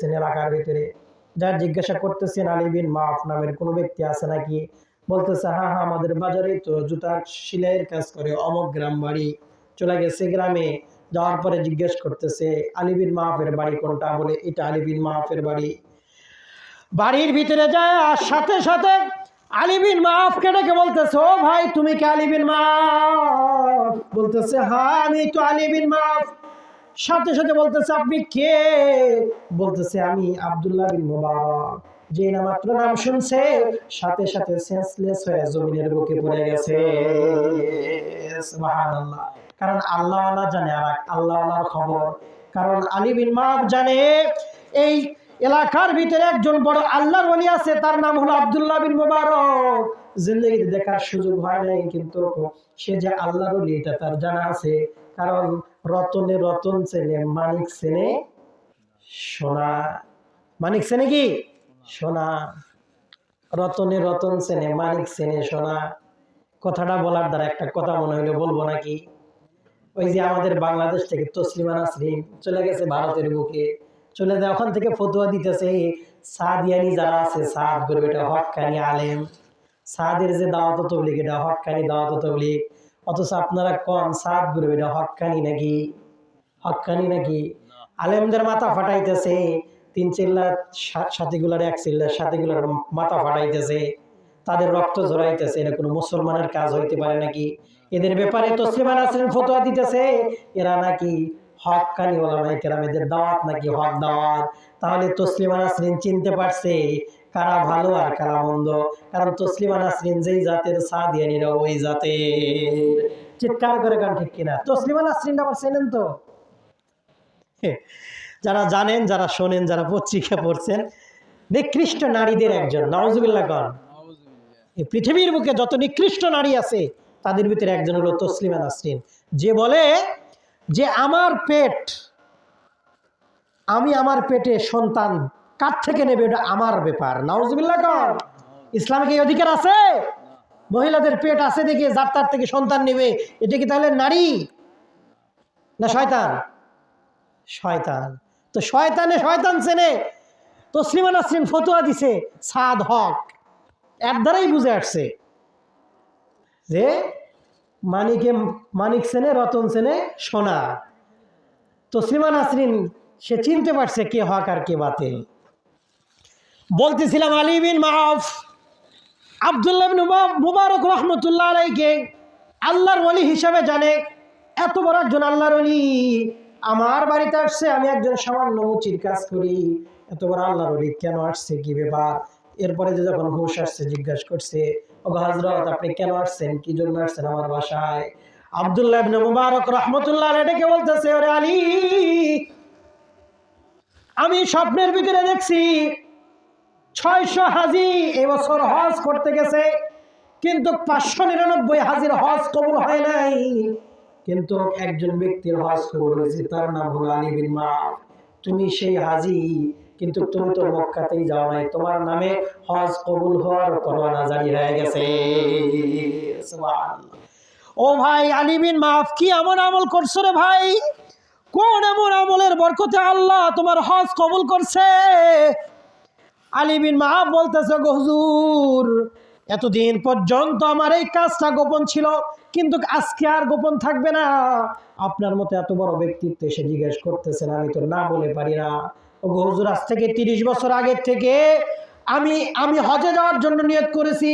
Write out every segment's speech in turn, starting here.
করতেছেন এলাকার ভিতরে। যা জিজ্ঞাসা করতেছেন আলী বিন মাফ নামের কোনো ব্যক্তি আছে নাকি? বলতেছে হ্যাঁ হ্যাঁ আমাদের বাজারে তো জুতা সেলাইয়ের কাজ করে, অমক গ্রাম বাড়ি। চলে গেছে গ্রামে। যাওয়ার পরে জিজ্ঞেস করতেছে, আলী বিন মাহফের বাড়ি কোনটা? বলে, এটা আলী বিন মাহফের বাড়ি। বাড়ির ভিতরে যায় আর সাথে সাথে আলী বিন মাফকে ডেকে বলতেছে, ও ভাই, তুমি কি আলী বিন মাফ? বলতেছে হ্যাঁ আমি তো আলী বিন মাফ। সাথে সাথে বলতেছে, আপনি কে? বলতেছে, আমি আব্দুল্লাহ বিন মুবারক, যে না মাত্র নাম শুনছে, সাথে সাথে সেন্সলেস হয়ে জমিনের বুকে পড়ে গেছে। সুবহানাল্লাহ। কারণ আল্লাহ আল্লাহ জানে আর আল্লাহ আল্লাহর খবর। কারণ আলী বিন মাফ জানে, এই এলাকার ভিতরে একজন বড় আল্লাহর ওলি আছে, তার নাম হলো আব্দুল্লাহ বিন মুবারক। জিন্দগিতে দেখার সুযোগ হয় নাই, কিন্তু সে যে আল্লাহর ওলি এটা তার জানা আছে। কারণ রতনে রতন চেনে, মানিক চেনে সোনা। মানিক চেনে কি? সোনা। রতনে রতন চেনে, মানিক চেনে সোনা। কথাটা বলার দ্বারা একটা কথা মনে হইলে, বলব নাকি? ওই যে আমাদের বাংলাদেশ থেকে তসলিমা নাসরিন চলে গেছে ভারতের বুকে। চলে যায়, ওখান থেকে ফতুয়া দিতেছে সাদিয়ানি যারা আছে, সাদ করবে এটা হকানি আলেম। সাদের যে দাওয়াত তবলিগ, এটা হকানি দাওয়াত তবলিগ। অথচ আপনারা কম সাদ করবে এটা হকানি নাকি? হকানি নাকি? আলেমদের মাথা ফাটাইতেছে। তিন চিল্লার সাথীগুলার, এক চিল্লার সাথীগুলার মাথা ফাটাইতেছে। তাদের রক্ত ঝরাইতেছে। এটা কোনো মুসলমানের কাজ হইতে পারে নাকি? এদের ব্যাপারে তসলিমা নাসরিন ফতোয়া দিতেছে। এরা নাকি হক কানি ওলামাই কেরাম, এদের দাওয়াত নাকি হক দাওয়াত। তাহলে তসলিমা নাসরিন চিনতে পারছে কারা ভালো আর কারা মন্দ। কারণ তসলিমা নাসরিন যেই জাতের সাদিয়ানিরা ওই জাতের। চিৎকার করে গান ঠিক কিনা? তসলিমা নাসরিন আবার চেনেন তো? যারা জানেন যারা শোনেন যারা পত্রিকা পড়ছেন নিকৃষ্ট নারীদের একজন। নওয়াজুবিল্লাহ এই পৃথিবীর বুকে যত নিকৃষ্ট নারী আছে তাদের ভিতরে একজন হলো তসলিমা নাসরিন। যে বলে যে আমার পেট আমি আমার পেটে সন্তান কার থেকে নেবে এটা আমার ব্যাপার? নাউজবিল্লাহ কর। ইসলামে কি অধিকার আছে? মহিলাদের পেট আছে দেখে যার তার থেকে সন্তান নেবে এটা কি তাহলে নারী? না শয়তান? শয়তান। তো শয়তানে শয়তান চেনে। তসলিমা নাসরিন ফতুয়া দিছে সাদ হক। এর দ্বারাই বুঝে আসছে যে মানিকে মানিক সেনে রতন সেনে সোনা। তসলিমা নাসরিন সে চিনতে পারছে কে হক আর কে বাতিল। বলতেছিলাম আলী বিন মাহফ আবদুল্লাহ মুবারক রহমতুল্লাহ আলাইকে আল্লাহর অলি হিসাবে জানে। এত বড় একজন আল্লাহর ওলি। আমার বাড়িতে আসছে, আমি একজন সামান্য মুচির কাজ করি। এত বড় আল্লাহর অলি কেন আসছে কি ব্যাপার? এরপরে যে যখন হুশ আসছে, জিজ্ঞাসা করছে ও হাজরত আপনি কেন আসছেন? কি জন্য আসছেন আমার বাসায়? আবদুল্লাহ মুবারক রহমতুল্লাহ ডেকে বলতেছে, ওরে আলী, আমি স্বপ্নের ভিতরে দেখছি ছয়শো হাজি এবছর হজ করতে গেছে, কিন্তু পাঁচশো নিরানব্বই হাজির হজ কবুল হয় নাই। কিন্তু একজন ব্যক্তির হজ কবুল হয়েছে, তার নাম হলো আলী বিন মাফ। তুমি সেই হাজি, কিন্তু তুমি তো মক্কাতেই যাও নাই, তোমার নামে হজ কবুল হওয়ার পরোয়ানা জারি হয়ে গেছে। ও ভাই আলিবিন মাফ, কি এমন আমল করছ রে ভাই? কোন এমন আমলের বরকতে আল্লাহ তোমার হজ কবুল করছে? আলী বিন মাহাব বলতেছে, গো হুজুর, এতদিন পর্যন্ত আমার এই কাজটা গোপন ছিল, কিন্তু আজকে আর গোপন থাকবে না। আপনার মতো এত বড় ব্যক্তিত্ব এসে জিজ্ঞেস করতেছেন, আমি তো না বলে পারি না। ও গো আজ থেকে তিরিশ বছর আগের থেকে আমি আমি হজে যাওয়ার জন্য নিয়ত করেছি।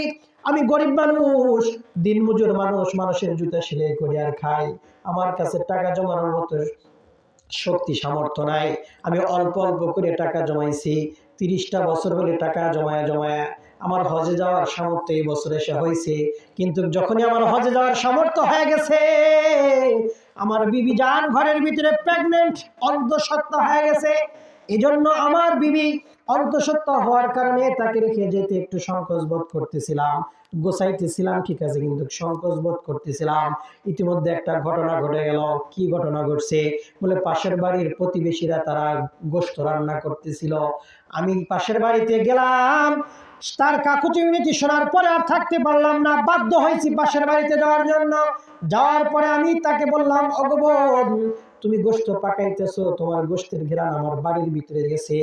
আমি গরিব মানুষ, দিনমজুর মানুষ, মানুষের জুতা সেলাই করি আর খাই। আমার কাছে টাকা জমানোর মতো শক্তি, সামর্থ্য নাই। আমি অল্প অল্প করে টাকা জমাইছি। তিরিশটা বছর হলে টাকা জমায়া জমায়া আমার হজে যাওয়ার সামর্থ্য এই বছর এসে হয়েছে। কিন্তু যখনই আমার হজে যাওয়ার সামর্থ্য হয়ে গেছে, আমার বিবি যান ঘরের ভিতরে প্রেগনেন্ট অন্তঃসত্ত্বা হয়ে গেছে। এজন্য আমার বিবি অন্তঃসত্ত্বা হওয়ার কারণে তাকে রেখে যেতে একটু সংকোচ বোধ করতেছিলাম। গোসাইতেছিলাম, ঠিক আছে, কিন্তু সংকোচ বোধ করতেছিলাম। ইতিমধ্যে একটা ঘটনা ঘটে গেল। কি ঘটনা ঘটছে? বলে পাশের বাড়ির প্রতিবেশীরা তারা গোস্ত রান্না করতেছিল। আমি পাশের বাড়িতে গেলাম। তার কাকুতি মিনতি শোনার পরে আর থাকতে পারলাম না। বাধ্য হয়েছি পাশের বাড়িতে যাওয়ার জন্য। যাওয়ার পরে আমি তাকে বললাম অগবোধ তুমি গোস্ত পাকাইতেছো, তোমার গোস্তের ঘেরান আমার বাড়ির ভিতরে গেছে।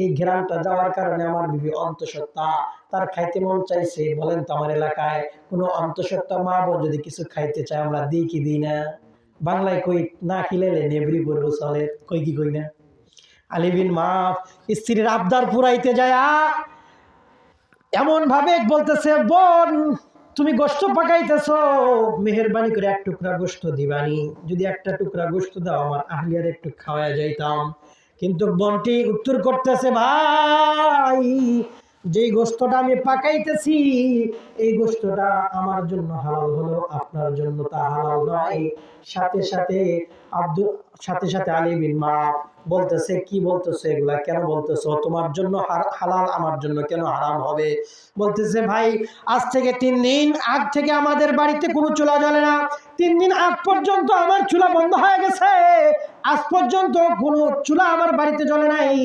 এই ঘেরানটা যাওয়ার কারণে আমার বিবি অন্তঃসত্ত্বা, তার খাইতে মন চাইছে। বলেন তো আমার এলাকায় কোনো অন্তঃসত্ত্বা মা বোন যদি কিছু খাইতে চায়, আমরা দিই কি দিই না? বাংলায় কই, না খিলেলে নেবরি পড়ব চলে, কই কি কই না? আলিবিন মা স্ত্রীর আবদার পুরাইতে যায় এমন ভাবে বলতেছে, বোন তুমি গোস্ত পাকাইতেছ, মেহরবানি করে এক টুকরা গোস্ত দিবানি। যদি একটা টুকরা গোস্ত দাও, আমার আহলিয়ার একটু খাওয়া যাইতাম। কিন্তু বন্টি উত্তর করতেছে, ভাই যেই গোস্তটা আমি পাকাইতেছি, এই গোস্তটা আমার জন্য হালাল হলো, আপনার জন্য তা হালাল নয়। সাথে সাথে আব্দুল, সাথে সাথে আলী বিন মা বলতেছে, কি বলতেছে এগুলা? কেন বলতেছো? তোমার জন্য হালাল, আমার জন্য কেন হারাম হবে? বলতেছে, ভাই, আজ থেকে তিন দিন আগ থেকে আমাদের বাড়িতে কোনো চুলা জ্বলে না। তিন দিন আগ পর্যন্ত আমার চুলা বন্ধ হয়ে গেছে। আজ পর্যন্ত কোনো চুলা আমার বাড়িতে জ্বলে নাই।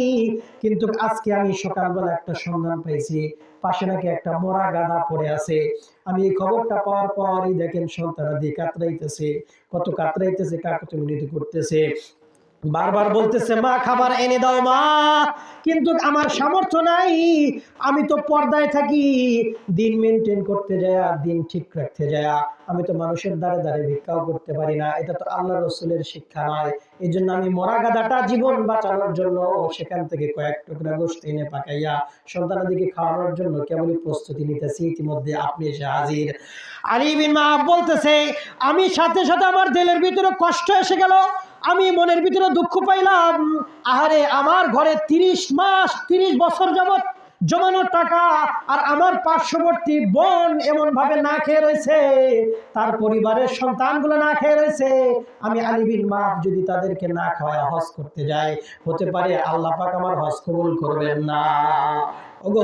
কিন্তু আজকে আমি সকালবেলা একটা সন্ধান পেয়েছি। পাশে নাকি একটা মোরা গাদা পড়ে আছে। আমি এই খবরটা পাওয়ার পরই দেখেন সন্তানাদি কাতরাইতেছে। কত কাতরাইতেছে কাকতে মিনতি করতেছে। বারবার বলতেছে, মা, খাবার এনে দাও, মা। কিন্তু আমার সামর্থ্য নাই। আমি তো পর্দায় থাকি। দিন মেনটেন করতে যায়, দিন ঠিক রাখতে যায়। আমি তো মানুষের দ্বারে দ্বারে ভিক্ষাও করতে পারি না। এটা তো আল্লাহ রসুলের শিক্ষা নয়। এই জন্য আমি মরা গাদাটা জীবন বাঁচানোর জন্য সেখান থেকে কয়েক টুকরা গোষ্ঠ এনে পাকাইয়া সন্তানাদিকে খাওয়ানোর জন্য কেবলই প্রস্তুতি নিতেছি। ইতিমধ্যে আপনি এসে হাজির। আলী মা বলতেছে, আমি সাথে সাথে আমার দিলের ভিতরে কষ্ট এসে গেল। আমি মনের ভিতরে দুঃখ পাইলাম। আহারে, আমার ঘরে তিরিশ মাস, তিরিশ বছর যাবত জমানো টাকা আর আমার পার্শ্ববর্তী বোন এমন ভাবে না খেয়ে রয়েছে। তার পরিবারের সন্তানগুলো না খেয়ে রয়েছে। আমি আলিবিন মা যদি তাদেরকে না খাওয়ায় হজ করতে যাই হতে পারে আল্লাহ পাক আমার হজ কবুল করবেন না। ওগো